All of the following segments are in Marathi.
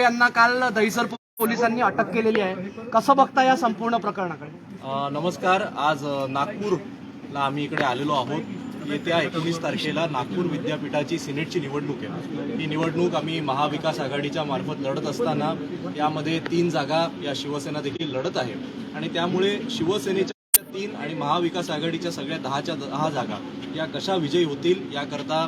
यांना काल दहिसर पोलिसांनी अटक केलेली आहे. कसं बघता या संपूर्ण प्रकरणाकडे? नमस्कार. आज नागपूरला आम्ही इकडे आलेलो आहोत. येत्या एकोणीस तारखेला नागपूर विद्यापीठाची सिनेटची निवडणूक आहे. ही निवडणूक आम्ही महाविकास आघाडीच्या मार्फत लढत असताना यामध्ये तीन जागा या शिवसेना देखील लढत आहे. आणि त्यामुळे शिवसेनेच्या तीन आणि महाविकास आघाडीच्या सगळ्या दहाच्या दहा जागा या कशा विजयी होतील याकरता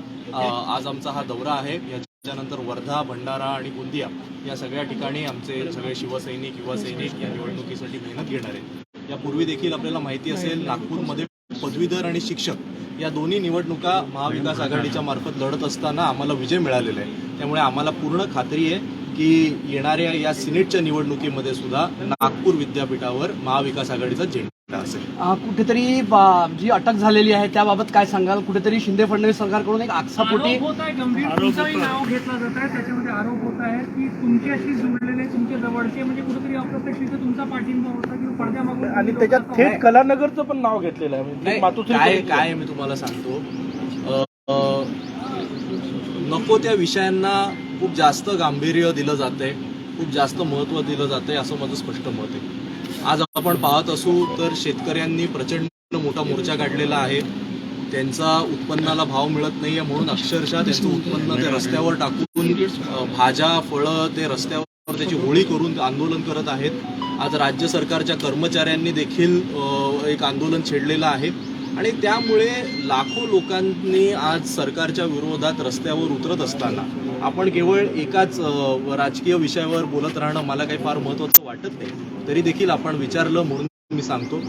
आज आमचा हा दौरा आहे. त्यानंतर वर्धा भंडारा आणि गोंदिया या सगळ्या ठिकाणी आमचे सगळे शिवसैनिक युवा सैनिक या निवडणुकीसाठी मेहनत घेणार. आहेत यापूर्वी देखील आपल्याला माहिती असेल नागपूरमध्ये पदवीधर आणि शिक्षक या दोन्ही निवडणुका महाविकास आघाडीच्या मार्फत लढत असताना आम्हाला विजय मिळालेला आहे. त्यामुळे आम्हाला पूर्ण खात्री आहे. की येणाऱ्या या सिनेटच्या निवडणुकीमध्ये सुद्धा नागपूर विद्यापीठावर महाविकास आघाडीचा झेंडा असेल. कुठेतरी जी अटक झालेली आहे त्याबाबत काय सांगाल? कुठेतरी शिंदे फडणवीस सरकारकडून एक आक्षापोटी आरोप होत आहे गंभीर तुमचंही नाव घेतलं जात आहे. त्याच्यामध्ये आरोप होत आहे की तुमच्याशी जुळलेले तुमचे जवळचे म्हणजे कुठेतरी अप्रत्यक्षित तुमचा पाठिंबा होता किंवा पडद्यामागून आणि त्याच्यात थेट कलानगरचं पण नाव घेतलेलं आहे. म्हणजे मातोश्री काय मी तुम्हाला सांगतो. नको त्या विषयांना खूप जास्त गांभीर्य दिलं जाते खूप जास्त महत्त्व दिलं जाते असं माझं स्पष्ट मत आहे. आज आपण पाहत असू तर शेतकऱ्यांनी प्रचंड मोठा मोर्चा काढलेला आहे. त्यांचा उत्पन्नाला भाव मिळत नाही आहे म्हणून अक्षरशः त्यांचं उत्पन्न ते रस्त्यावर टाकून भाज्या फळं ते रस्त्यावर त्याची होळी करून आंदोलन करत आहेत. आज राज्य सरकारच्या कर्मचाऱ्यांनी देखील एक आंदोलन छेडलेलं आहे. आणि त्यामुळे लाखो लोकांनी आज सरकारच्या विरोधात रस्त्यावर उतरत असताना आपण केवळ एकाच राजकीय विषयावर बोलत राहणं मला काही फार महत्त्वाचं वाटत नाही. तरी देखील आपण विचारलं म्हणून मी सांगतो.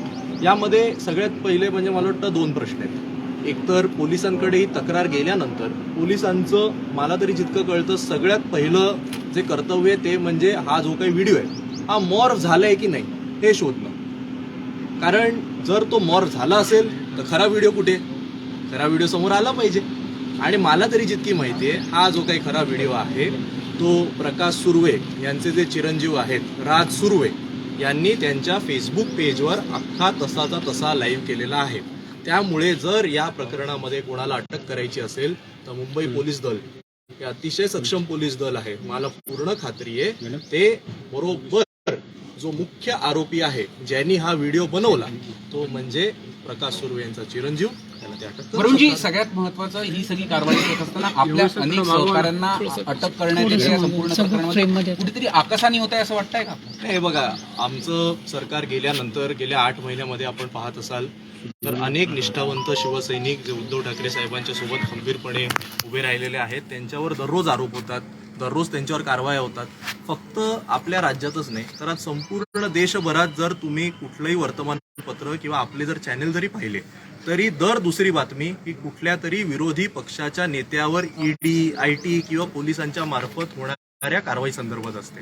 यामध्ये सगळ्यात पहिले म्हणजे मला वाटतं दोन प्रश्न आहेत. एकतर पोलिसांकडे ही तक्रार गेल्यानंतर पोलिसांचं मला तरी जितकं कळतं सगळ्यात पहिलं जे कर्तव्य आहे ते म्हणजे हा जो काही व्हिडिओ आहे हा मॉर्फ आहे की नाही हे शोधणं. कारण जर तो मॉर्फ झाला असेल तर खरा व्हिडिओ कुठे? खरा व्हिडिओ समोर आला पाहिजे. आणि मला तरी जितकी माहिती आहे हा जो काही खरा व्हिडिओ आहे तो प्रकाश सुर्वे यांचे जे चिरंजीव आहेत राज सुर्वे यांनी त्यांच्या फेसबुक पेजवर अख्खा तसाचा तसा लाईव्ह केलेला आहे. त्यामुळे जर या प्रकरणामध्ये कोणाला अटक करायची असेल तर मुंबई पोलीस दल हे अतिशय सक्षम पोलीस दल आहे. मला पूर्ण खात्री आहे ते बरोबर जो मुख्य आरोपी आहे ज्यांनी हा व्हिडिओ बनवला तो म्हणजे प्रकाश सुर्वे यांचा चिरंजीव. त्याला ते अटक करू वरुणजी शकतात. सगळ्यात महत्वाचं ही सगळी कारवाई होत असताना आपल्या अनेक सहकाऱ्यांना अटक करण्यात या संपूर्ण प्रकरणामध्ये कुठेतरी आकाशाने होत आहे असं वाटतंय का? नाही हे बघा आमचं सरकार गेल्यानंतर गेल्या आठ महिन्यामध्ये आपण पाहत असाल तर अनेक निष्ठावंत शिवसैनिक जे उद्धव ठाकरे साहेबांच्या सोबत खंबीरपणे उभे राहिलेले आहेत त्यांच्यावर दररोज आरोप होतात. दररोज त्यांच्यावर कारवाया होतात. फक्त आपल्या राज्यातच नाही तर आज संपूर्ण देशभरात जर तुम्ही कुठलंही वर्तमानपत्र किंवा आपले जर चॅनेल जरी पाहिले तरी दर दुसरी बातमी ही कुठल्या तरी विरोधी पक्षाच्या नेत्यावर ईडी आय टी किंवा पोलिसांच्या मार्फत होणाऱ्या कारवाई संदर्भात असते.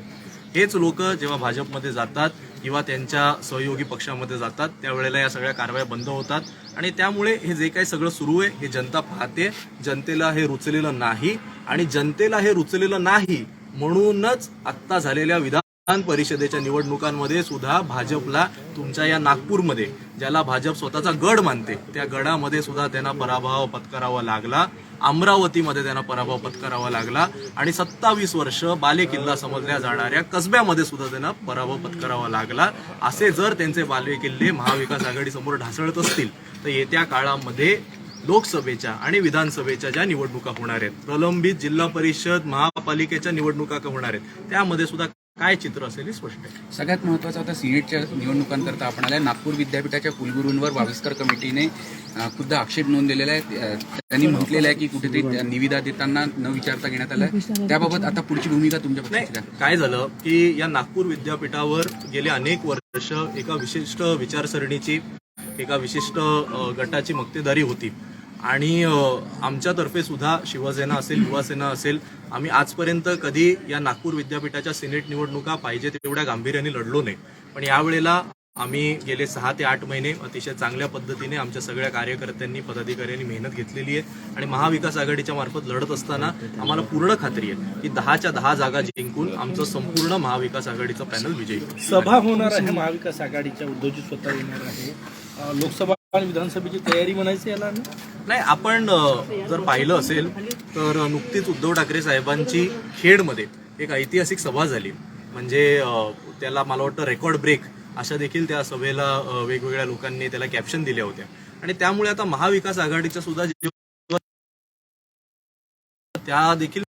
हेच लोक जेव्हा भाजपमध्ये जातात किंवा त्यांच्या सहयोगी पक्षामध्ये जातात त्यावेळेला या सगळ्या कारवाया बंद होतात. आणि त्यामुळे हे जे काही सगळं सुरू आहे हे जनता पाहते. जनतेला हे रुचलेलं नाही. आणि जनतेला हे रुचलेलं नाही म्हणूनच आत्ता झालेल्या विधान विधान परिषदेच्या निवडणुकांमध्ये सुद्धा भाजपला तुमच्या या नागपूरमध्ये ज्याला भाजप स्वतःचा गड मानते त्या गडामध्ये सुद्धा त्यांना पराभव पत्करावा लागला. अमरावतीमध्ये त्यांना पराभव पत्करावा लागला. आणि सत्तावीस वर्ष बालेकिल्ला समजल्या जाणाऱ्या कसब्यामध्ये सुद्धा त्यांना पराभव पत्करावा लागला. असे जर त्यांचे बालेकिल्ले महाविकास आघाडीसमोर ढासळत असतील तर येत्या काळामध्ये लोकसभेच्या आणि विधानसभेच्या ज्या निवडणुका होणार आहेत प्रलंबित जिल्हा परिषद महापालिकेच्या निवडणुका होणार आहेत त्यामध्ये सुद्धा काय चित्र असेल हे स्पष्ट आहे. सगळ्यात महत्वाचं आता सिनेटच्या निवडणुकांकरता आपण आल्या. नागपूर विद्यापीठाच्या कुलगुरूंवर वाविस्कर कमिटीने अं, खुद्द आक्षेप नोंदलेला आहे. अं, त्यांनी म्हटलेलं आहे की कुठेतरी त्या निविदा देताना न विचारता घेण्यात आलाय. त्याबाबत आता पुढची भूमिका तुमच्या नाही पक्षाची काय? काय झालं की या नागपूर विद्यापीठावर गेले अनेक वर्ष एका विशिष्ट विचारसरणीची एका विशिष्ट अ, गटाची मक्तेदारी होती. आणि आमच्यातर्फे सुद्धा शिवसेना असेल युवासेना असेल आम्ही आजपर्यंत कधी या नागपूर विद्यापीठाच्या सिनेट निवडणुका पाहिजे तेवढ्या गांभीर्याने लढलो नाही. पण यावेळेला आम्ही गेले सहा ते आठ महिने अतिशय चांगल्या पद्धतीने आमच्या सगळ्या कार्यकर्त्यांनी पदाधिकाऱ्यांनी मेहनत घेतलेली आहे आणि महाविकास आघाडीच्या मार्फत लढत असताना आम्हाला पूर्ण खात्री आहे की दहाच्या दहा जागा जिंकून आमचं संपूर्ण महाविकास आघाडीचं पॅनल विजयी सभा होणार आहे महाविकास आघाडीच्या उद्योजित स्वतः येणार आहे. लोकसभा आणि विधानसभेची तयारी म्हणायची याला नाही आपण जर पाहिलं असेल तर नुकतीच उद्धव ठाकरे साहेबांची खेडमध्ये एक ऐतिहासिक सभा झाली. म्हणजे त्याला मला वाटतं रेकॉर्ड ब्रेक अशा देखील त्या सभेला वेगवेगळ्या लोकांनी त्याला कॅप्शन दिल्या होत्या. आणि त्यामुळे आता महाविकास आघाडीच्या सुद्धा त्या देखील